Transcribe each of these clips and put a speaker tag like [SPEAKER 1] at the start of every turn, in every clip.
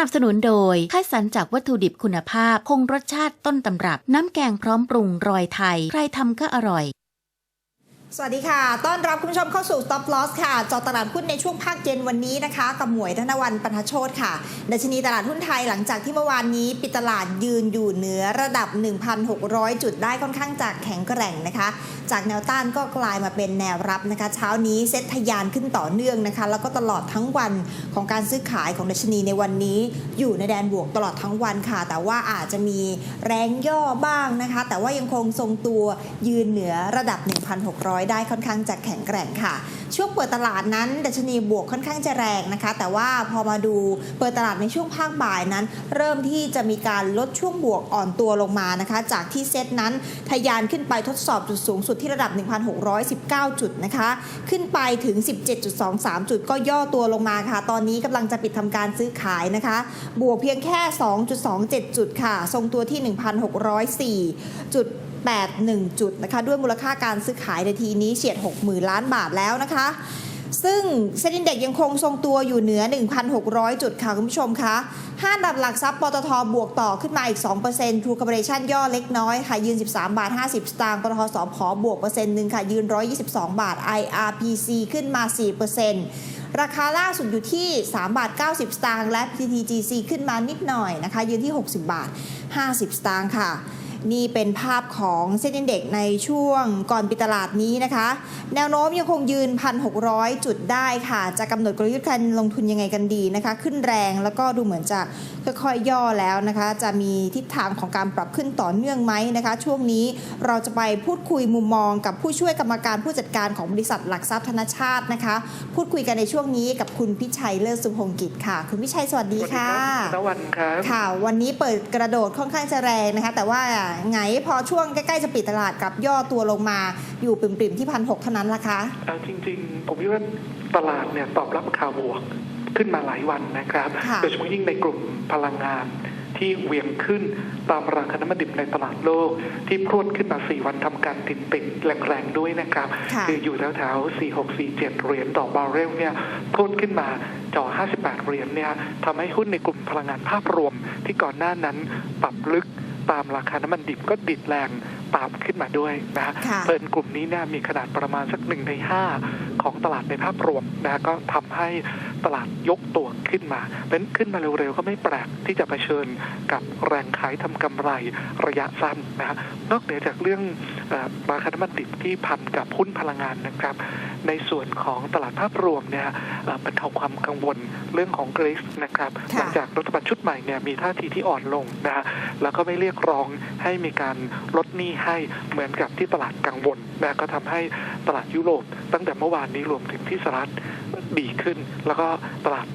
[SPEAKER 1] นับสนุนโดยคัดสรรจากวัตถุดิบคุณภาพ คงรสชาติต้นตำรับ น้ำแกงพร้อมปรุงรอยไทย ใครทำก็อร่อย
[SPEAKER 2] สวัสดีค่ะ ต้อนรับคุณผู้ชมเข้าสู่ Stop Loss ค่ะ จอตลาดหุ้นในช่วงภาคเย็นวันนี้นะคะ กับหมวยธนวันปันทโชตค่ะ ดัชนีตลาดหุ้นไทยหลังจากที่เมื่อวานนี้ ปิดตลาดยืนอยู่เหนือระดับ 1,600 จุดได้ค่อนข้างจากแข็งแกร่งนะคะ จากแนวต้านก็กลายมาเป็นแนวรับนะคะ เช้านี้เซ็ตทะยานขึ้นต่อเนื่องนะคะ แล้วก็ตลอดทั้งวันของการซื้อขายของดัชนีในวันนี้ อยู่ในแดนบวกตลอดทั้งวันค่ะ แต่ว่าอาจจะมีแรงย่อบ้างนะคะ แต่ว่ายังคงทรงตัวยืนเหนือระดับ 1,600 ได้ค่อนข้างจะแข็งแกร่งค่ะช่วงเปิดตลาดนั้น ดัชนีบวกค่อนข้างจะแรงนะคะ แต่ว่าพอมาดูเปิดตลาดในช่วงภาคบ่ายนั้น เริ่มที่จะมีการลดช่วงบวกอ่อนตัวลงมานะคะ จากที่เซตนั้นทะยานขึ้นไปทดสอบจุดสูงสุดที่ระดับ 1,619 จุดนะคะ ขึ้นไปถึง 17.23 จุดก็ย่อตัวลงมาค่ะ ตอนนี้กำลังจะปิดทำการซื้อขายนะคะ บวกเพียงแค่ 2.27 จุดค่ะ ทรงตัวที่ 1,604จุด81 จุดนะคะ ด้วยมูลค่าการซื้อขายในทีนี้เฉียด 60,000 ล้านบาทแล้วนะคะ ซึ่งเซ็นดินเด็กยังคงทรงตัวอยู่เหนือ 1,600 จุดค่ะคุณผู้ชมคะห้าดับหลักทรัพย์ปตทบวกต่อขึ้นมาอีก 2% True Corporation ย่อเล็กน้อยค่ะ ยืน 13 บาท 50 สตางค์ปตทสพบวกเปอร์เซ็นต์หนึ่งค่ะ ยืน 122 บาท IRPC ขึ้นมา 4%ราคาล่าสุดอยู่ที่ 3 บาท 90 สตางค์และ PTGC ขึ้นมานิดหน่อยนะคะ ยืนที่ 60 บาท 50 สตางค์ค่ะ นี่เป็นภาพของเซ็นดินเด็กในช่วงก่อนปิดตลาดนี้นะคะ แนวโน้มยังคงยืน 1,600 จุดได้ค่ะ จะกำหนดกลยุทธ์การลงทุนยังไงกันดีนะคะ ขึ้นแรงแล้วก็ดูเหมือนจะค่อยๆย่อแล้วนะคะ จะมีทิศทางของการปรับขึ้นต่อเนื่องไหมนะคะ ช่วงนี้เราจะไปพูดคุยมุมมองกับผู้ช่วยกรรมการผู้จัดการของบริษัทหลักทรัพย์ธนชาตินะคะ พูดคุยกันในช่วงนี้กับคุณพิชัยเลิศสุพงกิจค่ะ คุณพิชัยสวัสดีค่ะ
[SPEAKER 3] สวัสดีครับณวันครับ
[SPEAKER 2] ค่ะ วันนี้เปิดกระโดดค่อนข้างจะแรงนะคะ แต่ว่าไงพอช่วงใกล้ๆจะปิดตลาดกับย่อตัวลงมาอยู่ปริมๆที่พันหเท่านั้นละคะ
[SPEAKER 3] เอาจริง ๆ ผมคิดว่าตลาดเนี่ยตอบรับข่าวบวกขึ้นมาหลายวันนะครับ
[SPEAKER 2] ค่ะ
[SPEAKER 3] โดยเฉพาะยิ่งในกลุ่มพลังงานที่เหวี่ยงขึ้นตามราคาน้ำมันดิบในตลาดโลก ที่พรวดขึ้นมา 4 วันทำการติดติดๆแรงๆด้วยนะครับ
[SPEAKER 2] ค่ะ
[SPEAKER 3] ออยู่แถวๆ4647 เหรียญต่อบาร์เรลเนี่ยพรวดขึ้นมาจ่อ 58 เหรียญเนี่ยทำให้หุ้นในกลุ่มพลังงานภาพรวมที่ก่อนหน้านั้นปรับลึก ตามราคาน้ำมันดิบก็ดิดแรงตามขึ้นมาด้วยนะฮะ
[SPEAKER 2] ค่ะ
[SPEAKER 3] เพลินกลุ่มนี้เนี่ยมีขนาดประมาณสักหนึ่งในห้าของตลาดในภาพรวมนะก็ทำให้ ตลาดยกตัวขึ้นมา เป็นขึ้นมาเร็วๆ ก็ไม่แปลกที่จะเผชิญกับแรงขายทำกำไรระยะสั้นนะฮะนอกเหนือจากเรื่องเออราคาน้ำมันดิบที่พันกับหุ้นพลังงานนะครับ ในส่วนของตลาดภาพรวมเนี่ยเอ่อบรรเทาความกังวลเรื่องของเกรซนะครับ
[SPEAKER 2] ค่ะ
[SPEAKER 3] หลังจากรัฐบาลชุดใหม่เนี่ยมีท่าทีที่อ่อนลงนะฮะแล้วก็ไม่เรียกร้องให้มีการลดหนี้ให้เหมือนกับที่ตลาดกังวลนะก็ทำให้ตลาดยุโรปตั้งแต่เมื่อวานนี้รวมถึงที่สหรัฐ ดีขึ้น แล้วก็ตลาด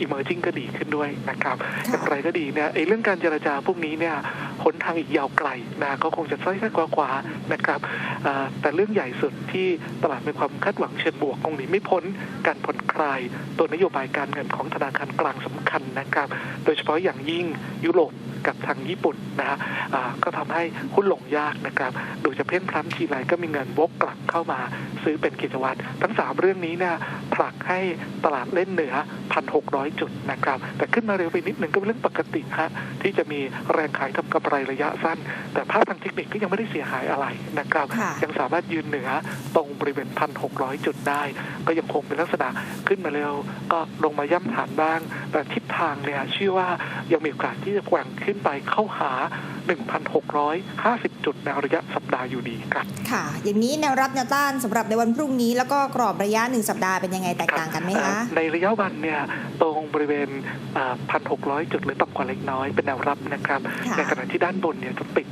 [SPEAKER 3] อิมเมอร์จิงก็ดีขึ้นด้วยนะครับอย่างไรก็ดีเนี่ยไอ้เรื่องการเจรจาพวกนี้เนี่ยหนทางอีกยาวไกลนะก็คงจะซ้อยๆกว่าๆนะครับอ่าแต่เรื่องใหญ่สุดที่ตลาดมีความคาดหวังเชิงบวกคงหนีไม่พ้นการผ่อนคลาย ตัวนโยบายการเงินของธนาคารกลางสำคัญนะครับ โดยเฉพาะอย่างยิ่งยุโรปกับทางญี่ปุ่นนะฮะอ่าก็ทำให้หุ้นลงยากนะครับดูจะเพ่งพล้ำทีไรก็มีเงินวกกลับเข้ามาซื้อเป็นกิจวัตรทั้งสามเรื่องนี้เนี่ย ผลักให้ตลาดเล่นเหนือ 1,600 จุดนะครับ แต่ขึ้นมาเร็วไปนิดหนึ่งก็เป็นเรื่องปกติฮะที่จะมีแรงขายทำกำไรระยะสั้น แต่ภาพทางเทคนิคก็ยังไม่ได้เสียหายอะไรนะครับ
[SPEAKER 2] ค่ะ
[SPEAKER 3] ยังสามารถยืนเหนือตรงบริเวณ 1,600 จุดได้ ก็ยังคงเป็นลักษณะขึ้นมาเร็ว ก็ลงมาย่ำฐานบ้างแต่ทิศทางเนี่ยเชื่อว่ายังมีโอกาสที่จะแกว่งขึ้นไปเข้าหา 1,650 จุดในระยะสัปดาห์อยู่ดีครับ
[SPEAKER 2] ค่ะ อย่างนี้แนวรับแนวต้านสำหรับในวันพรุ่งนี้แล้วก็กรอบระยะหนึ่งสัปดาห์เป็นยังไงแตกต่างกันไหม
[SPEAKER 3] เอ่
[SPEAKER 2] คะ
[SPEAKER 3] อในระยะวันเนี่ยตรง บริเวณอ่า1,600 จุดหรือต่ำกว่าเล็กน้อยเป็นแนวรับนะครับ
[SPEAKER 2] ค่ะ
[SPEAKER 3] ในขณะที่ด้านบนเนี่ยจะปิด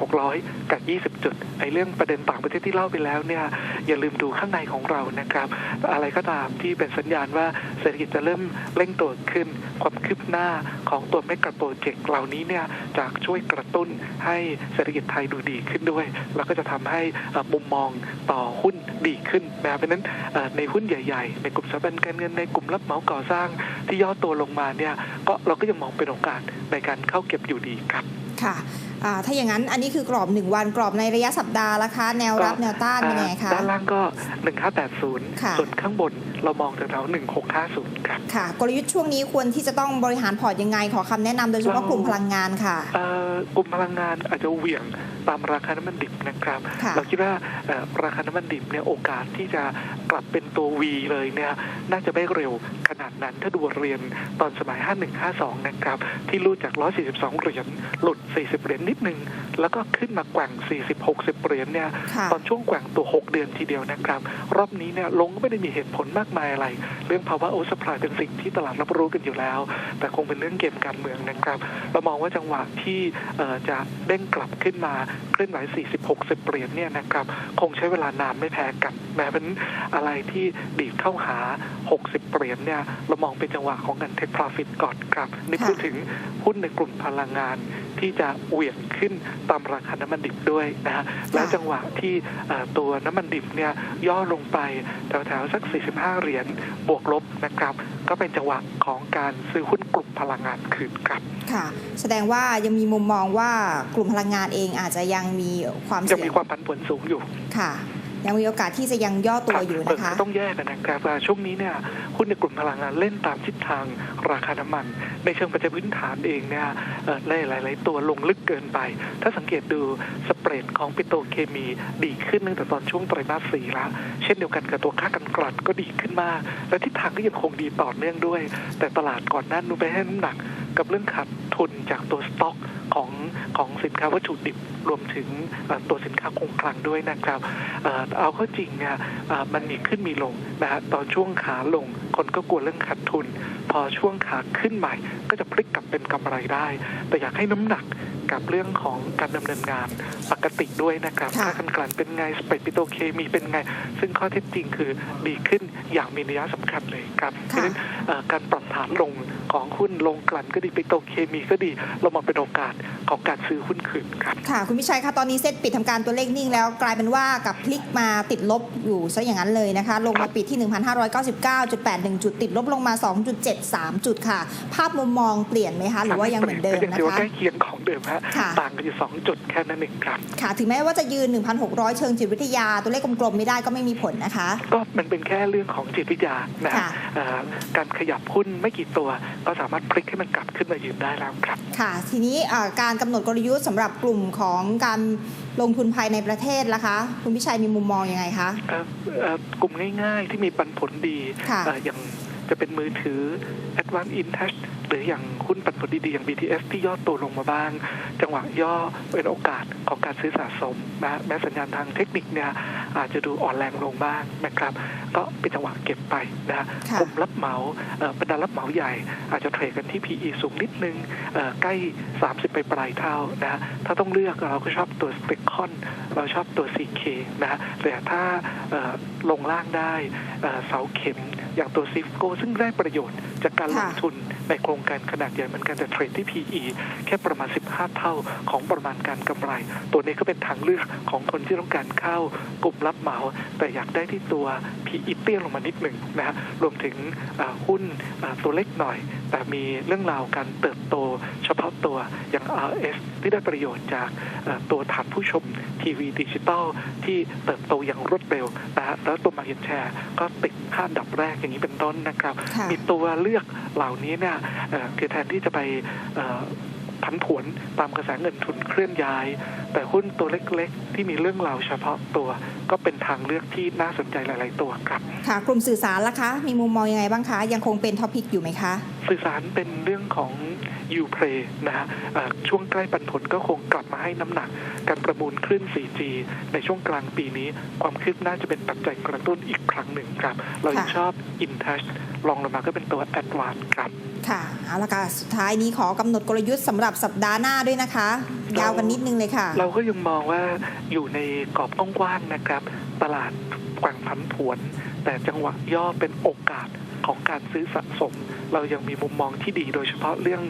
[SPEAKER 3] 1,600 กับ 20 จุด ไอ้เรื่องประเด็นต่างประเทศที่เล่าไปแล้วเนี่ยอย่าลืมดูข้างในของเรานะครับ อะไรก็ตามที่เป็นสัญญาณว่าเศรษฐกิจจะเริ่มเร่งตัวขึ้น ความคืบหน้าของตัวเมกะโปรเจกต์เหล่านี้เนี่ยจะช่วยกระตุ้นให้เศรษฐกิจไทยดูดีขึ้นด้วย แล้วก็จะทำให้เอ่อมุมมองต่อหุ้นดีขึ้นนะเพราะฉะนั้นเอ่อในหุ้นใหญ่ ๆ ในกลุ่มสถาบันการเงินในกลุ่มรับเหมาก่อสร้างที่ย่อตัวลงมาเนี่ยก็เราก็ยังมองเป็นโอกาสในการเข้าเก็บอยู่ดีครับ
[SPEAKER 2] ค่ะอ่าถ้าอย่างนั้นอันนี้คือกรอบ 1 วันกรอบในระยะสัปดาห์ละคะแนวรับแนวต้านเป็นยังไงคะ
[SPEAKER 3] ด้านล่างก็ 1580
[SPEAKER 2] ค่ะ
[SPEAKER 3] ส่วนข้างบนเรามองแถวๆ1650ครับ
[SPEAKER 2] ค่ะ กลยุทธ์ช่วงนี้ควรที่จะต้องบริหารพอร์ตยังไง ขอคำแนะนำโดยเฉพาะกลุ่มพลังงานค่ะ
[SPEAKER 3] เอ่อกลุ่มพลังงานอาจจะเหวี่ยง ตามราคาน้ำมันดิบนะครับ
[SPEAKER 2] ค่ะ
[SPEAKER 3] เราคิดว่าเอ่อราคาน้ำมันดิบเนี่ยโอกาสที่จะกลับเป็นตัว V เลยเนี่ยน่าจะไม่เร็วขนาดนั้นถ้าดูบทเรียนตอนสมัย 5152 นะครับ ที่รูดจาก 142 เหรียญหลุด 40 เหรียญนิดนึง แล้วก็ขึ้นมาแกว่ง 40-60 เหรียญเนี่ย
[SPEAKER 2] ค่ะ
[SPEAKER 3] ตอนช่วงแกว่งตัว 6 เดือนทีเดียวนะครับ รอบนี้เนี่ยลงก็ไม่ได้มีเหตุผลมากมายอะไร เรื่องภาวะโอสปายเป็นสิ่งที่ตลาดรับรู้กันอยู่แล้ว แต่คงเป็นเรื่องเกมการเมืองนะครับ เรามองว่าจังหวะที่เอ่อจะเด้งกลับขึ้นมาเคลื่อนไหว 40-60 เหรียญเนี่ยนะครับคงใช้เวลานานไม่แพ้กันแม้เป็นอะไรที่ดีดเข้าหา 60 เหรียญเนี่ยเรามองเป็นจังหวะของการเทค profit ก่อนครับนี่พูดถึงหุ้นในกลุ่มพลังงานที่จะเหวี่ยงขึ้นตามราคาน้ำมันดิบด้วยนะฮะและจังหวะที่ตัวน้ำมันดิบเนี่ยย่อลงไปแถวๆสัก 45 เหรียญบวกลบนะครับ ก็เป็นจังหวะของการซื้อหุ้นกลุ่มพลังงานคืนครับ
[SPEAKER 2] ค่ะ แสดงว่ายังมีมุมมองว่ากลุ่มพลังงานเองอาจจะยังมีความ
[SPEAKER 3] ยัง
[SPEAKER 2] เสี่ย
[SPEAKER 3] มี
[SPEAKER 2] ง
[SPEAKER 3] ความผันผวนสูงอยู่
[SPEAKER 2] ค่ะยังมีโอกาสที่จะยังย่อตัวอยู่นะคะ
[SPEAKER 3] ต้องแยกกันนะครับว่าช่วงนี้เนี่ยหุ้นในกลุ่มพลังงานเล่นตามทิศทางราคาน้ำมัน ในเชิงปัจจัยพื้นฐานเองเนี่ยเอ่อหลายๆตัวลงลึกเกินไป ถ้าสังเกตดูสเปรดของปิโตรเคมีดีขึ้นตั้งแต่ตอนช่วงไตรมาสสี่แล้วเช่นเดียวกันกับตัวค่ากันกลั่นก็ดีขึ้นมาก และทิศทางก็ยังคงดีต่อเนื่องด้วย แต่ตลาดก่อนหน้านู้นไปให้น้ำหนักกับเรื่องขาด ทุนจากตัวสต็อกของของสินค้าวัตถุดิบรวมถึงตัวสินค้าคงคลังด้วยนะครับเอาเข้าจริงเนี่ยมันมีขึ้นมีลงนะฮะตอนช่วงขาลงคนก็กลัวเรื่องขาดทุน พอช่วงขาขึ้นใหม่ ก็จะพลิกกลับเป็นกำไรได้ แต่อยากให้น้ำหนัก กับเรื่องของการดำเนินงานปกติด้วยนะครับ
[SPEAKER 2] ค่ะ
[SPEAKER 3] ค่ากันกลั่นเป็นไงสเปรดปิโตรเคมีเป็นไง ซึ่งข้อเท็จจริงคือดีขึ้นอย่างมีนัยสำคัญเลยครับเพราะฉะนั้นเอ่อการปรับฐานลงของหุ้นลงกลั่นก็ดีปิโตรเคมีก็ดีเรามองเป็นโอกาสของการซื้อหุ้นคืนครับ
[SPEAKER 2] ค่ะ คุณพิชัยคะตอนนี้เซ็ตปิดทำการตัวเลขนิ่งแล้วกลายเป็นว่ากับพลิกมาติดลบอยู่ซะอย่างนั้นเลยนะคะ ลงมาปิดที่ 1,599.81 จุดติดลบลงมา 2.73 จุดค่ะ ภาพมุมมองเปลี่ยนไหมคะ หรือว่ายังเหมือนเดิม
[SPEAKER 3] ยัง
[SPEAKER 2] นะ
[SPEAKER 3] ถือว่า
[SPEAKER 2] คะ
[SPEAKER 3] ใกล้เคียงของเดิมฮะ
[SPEAKER 2] ค่ะ
[SPEAKER 3] ต่างกันอยู่สองจุดแค่นั้นเองครับ
[SPEAKER 2] ค่ะถึงแม้ว่าจะยืน 1,600 เชิงจิตวิทยาตัวเลขกลมๆไม่ได้ก็ไม่มีผลนะคะ
[SPEAKER 3] ก็มันเป็นแค่เรื่องของจิตวิทยานะฮะ
[SPEAKER 2] ค่ะ
[SPEAKER 3] เอ่อการขยับหุ้นไม่กี่ตัว ก็สามารถพลิกให้มันกลับขึ้นมายืนได้แล้วครับ
[SPEAKER 2] ค่ะ ทีนี้อ่าการกำหนดกลยุทธ์สำหรับกลุ่มของการลงทุนภายในประเทศล่ะคะคุณพิชัยมีมุมมองยังไงคะ
[SPEAKER 3] เอ่อเอ่อกลุ่มง่ายๆที่มีปันผลดี
[SPEAKER 2] ค่ะ
[SPEAKER 3] เอ่ออย่างจะเป็นมือถือ Advanced Intouch หรืออย่างหุ้นปันผลดีๆ อย่าง BTS ที่ย่อตัวลงมาบ้าง จังหวะย่อเป็นโอกาสของการซื้อสะสมนะแม้สัญญาณทางเทคนิคเนี่ย อาจจะดูอ่อนแรงลงบ้างนะครับ ก็เป็นจังหวะเก็บไปนะ
[SPEAKER 2] ค่ะ
[SPEAKER 3] กลุ่มรับเหมาเอ่อบรรดารับเหมาใหญ่ อาจจะเทรดกันที่ PE สูงนิดนึงเอ่อใกล้ 30 ไปปลายเท่านะถ้าต้องเลือกเราก็ชอบตัวสเปคคอน เราชอบตัว CK นะแต่ถ้าเอ่อลงล่างได้เอ่อเสาเข็ม อย่างตัวซิฟโกซึ่งได้ประโยชน์จากการลง
[SPEAKER 2] ค่ะ
[SPEAKER 3] ทุนในโครงการขนาดใหญ่เหมือนกันแต่เทรดที่ PE แค่ประมาณ 15 เท่าของประมาณการกำไร ตัวนี้ก็เป็นทางเลือกของคนที่ต้องการเข้ากลุ่มรับเหมา แต่อยากได้ที่ตัว PE เตี้ยลงมานิดหนึ่งนะฮะรวมถึงเอ่อหุ้นเอ่อตัวเล็กหน่อย แต่มีเรื่องราวการเติบโตเฉพาะตัวอย่าง RS ที่ได้ประโยชน์จากเอ่อตัวฐานผู้ชมทีวีดิจิตอลที่เติบโตอย่างรวดเร็วนะฮะแล้วตัวมาเก็ตแชร์ก็ติดห้าอันดับแรกอย่างนี้เป็นต้นนะครับ
[SPEAKER 2] ค่ะ
[SPEAKER 3] มีตัวเลือกเหล่านี้เนี่ยเอ่อคือแทนที่จะไปเอ่อ ผันผวนตามกระแสเงินทุนเคลื่อนย้าย แต่หุ้นตัวเล็กๆ ที่มีเรื่องราวเฉพาะตัว ก็เป็นทางเลือกที่น่าสนใจหลาย ๆ ตัวครับ
[SPEAKER 2] ค่ะกลุ่มสื่อสารล่ะคะ มีมุมมองยังไงบ้างคะ ยังคงเป็นท็อปิกอยู่ไหมคะ
[SPEAKER 3] สื่อสารเป็นเรื่องของ ยูเพลนะฮะเอ่อช่วงใกล้ปันผลก็คงกลับมาให้น้ำหนัก การประมูลคลื่น 4G ในช่วงกลางปีนี้ ความคืบหน้าจะเป็นปัจจัยกระตุ้นอีกครั้งหนึ่งครับ เรายัง
[SPEAKER 2] ค่ะ
[SPEAKER 3] ชอบ InTouch ลองลงมาก็เป็นตัว Advance ครับ
[SPEAKER 2] ค่ะเอาละค่ะสุดท้ายนี้ขอกำหนดกลยุทธ์สำหรับสัปดาห์หน้าด้วยนะคะ ยาวกันนิดนึงเลยค่ะ
[SPEAKER 3] เราก็ยังมองว่าอยู่ในกรอบกว้างๆนะครับ ตลาดแกว่งผันผวน แต่จังหวะย่อเป็นโอกาส ของการซื้อสะสม เรายังมีมุมมองที่ดีโดยเฉพาะเรื่อง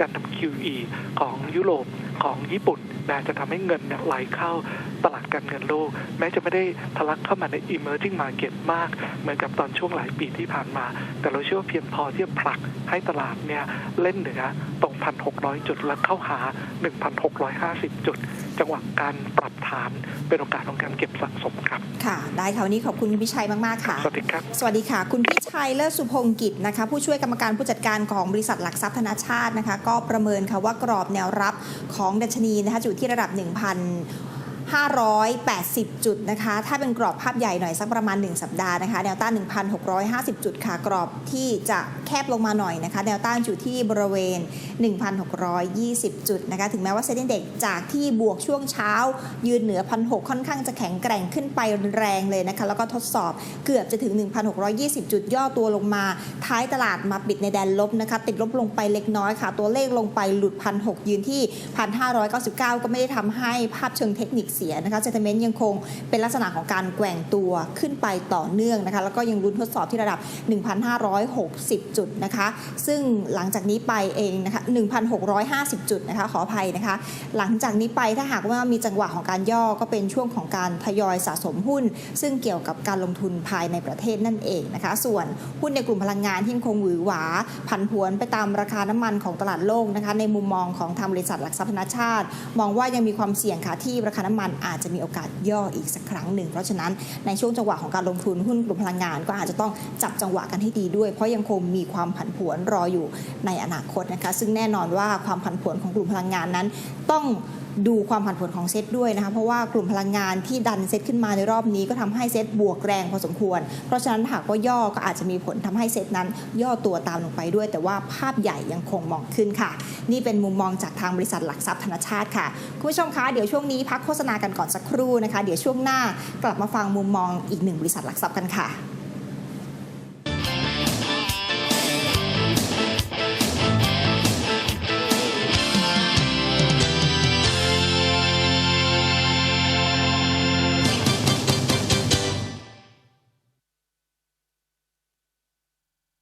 [SPEAKER 3] การทำ QE ของยุโรป ของญี่ปุ่นนะจะทำให้เงินเนี่ยไหลเข้าตลาดการเงินโลก แม้จะไม่ได้ทะลักเข้ามาใน emerging market มาก เหมือนกับตอนช่วงหลายปีที่ผ่านมา แต่เราเชื่อว่าเพียงพอที่จะผลักให้ตลาดเนี่ยเล่นเหนือตรง 1,600 จุดและเข้าหา 1,650 จุด จังหวะการปรับฐานเป็นโอกาสของการเก็บสะสมครับ
[SPEAKER 2] ค่ะ ได้ค่ะวันนี้ขอบคุณคุณพิชัยมาก ๆ ค่ะ
[SPEAKER 3] สวัสดีครับ
[SPEAKER 2] สวัสดีค่ะ คุณพิชัยเลิศสุพงกิจนะคะ ผู้ช่วยกรรมการผู้จัดการของบริษัทหลักทรัพย์ธนาชาตินะคะ ก็ประเมินค่ะว่ากรอบแนวรับของดัชนีนะคะอยู่ที่ระดับ 1,580 จุดนะคะ ถ้าเป็นกรอบภาพใหญ่หน่อยสักประมาณ 1 สัปดาห์นะคะ แนวต้าน 1,650 จุดค่ะ กรอบที่จะแคบลงมาหน่อยนะคะ แนวต้านอยู่ที่บริเวณ 1,620 จุดนะคะ ถึงแม้ว่าเซ็นเด็กจากที่บวกช่วงเช้า ยืนเหนือ 1,600 ค่อนข้างจะแข็งแกร่งขึ้นไปแรงเลยนะคะ แล้วก็ทดสอบเกือบจะถึง 1,620 จุดย่อตัวลงมา ท้ายตลาดมาปิดในแดนลบนะคะ ติดลบลงไปเล็กน้อยค่ะ ตัวเลขลงไปหลุด 1,600 ยืนที่ 1,599 ก็ไม่ได้ทำให้ภาพเชิงเทคนิคเสียนะคะเซนเมนต์ยังคงเป็นลักษณะของการแกว่งตัวขึ้นไปต่อเนื่องนะคะ แล้วก็ยังรุ้นทดสอบที่ระดับ 1,560 จุดนะคะ ซึ่งหลังจากนี้ไปเองนะคะ 1,650 จุดนะคะ ขออภัยนะคะ หลังจากนี้ไปถ้าหากว่ามีจังหวะของการย่อก็เป็นช่วงของการทยอยสะสมหุ้น ซึ่งเกี่ยวกับการลงทุนภายในประเทศนั่นเองนะคะ ส่วนหุ้นในกลุ่มพลังงานที่ยังคงหวือหวาผันผวนไปตามราคาน้ำมันของตลาดโลกนะคะ ในมุมมองของทางบริษัทหลักทรัพย์นาชาติ มองว่ายังมีความเสี่ยงค่ะที่ราคาน้ำมันอาจจะมีโอกาสย่ออีกสักครั้งหนึ่ง เพราะฉะนั้นในช่วงจังหวะของการลงทุนหุ้นกลุ่มพลังงาน ก็อาจจะต้องจับจังหวะกันให้ดีด้วย เพราะยังคงมีความผันผวนรออยู่ในอนาคตนะคะ ซึ่งแน่นอนว่าความผันผวนของกลุ่มพลังงานนั้นต้อง ดูความผันผวนของเซตด้วยนะคะเพราะว่ากลุ่มพลังงานที่ดันเซตขึ้นมาในรอบนี้ก็ทำให้เซตบวกแรงพอสมควร เพราะฉะนั้นหากว่าย่อก็อาจจะมีผลทำให้เซตนั้น ย่อตัวตามลงไปด้วย แต่ว่าภาพใหญ่ยังคงมองขึ้นค่ะ นี่เป็นมุมมองจากทางบริษัทหลักทรัพย์ธนชาติค่ะ คุณผู้ชมคะเดี๋ยวช่วงนี้พักโฆษณากันก่อนสักครู่นะคะ เดี๋ยวช่วงหน้ากลับมาฟังมุมมองอีกหนึ่งบริษัทหลักทรัพย์กันค่ะ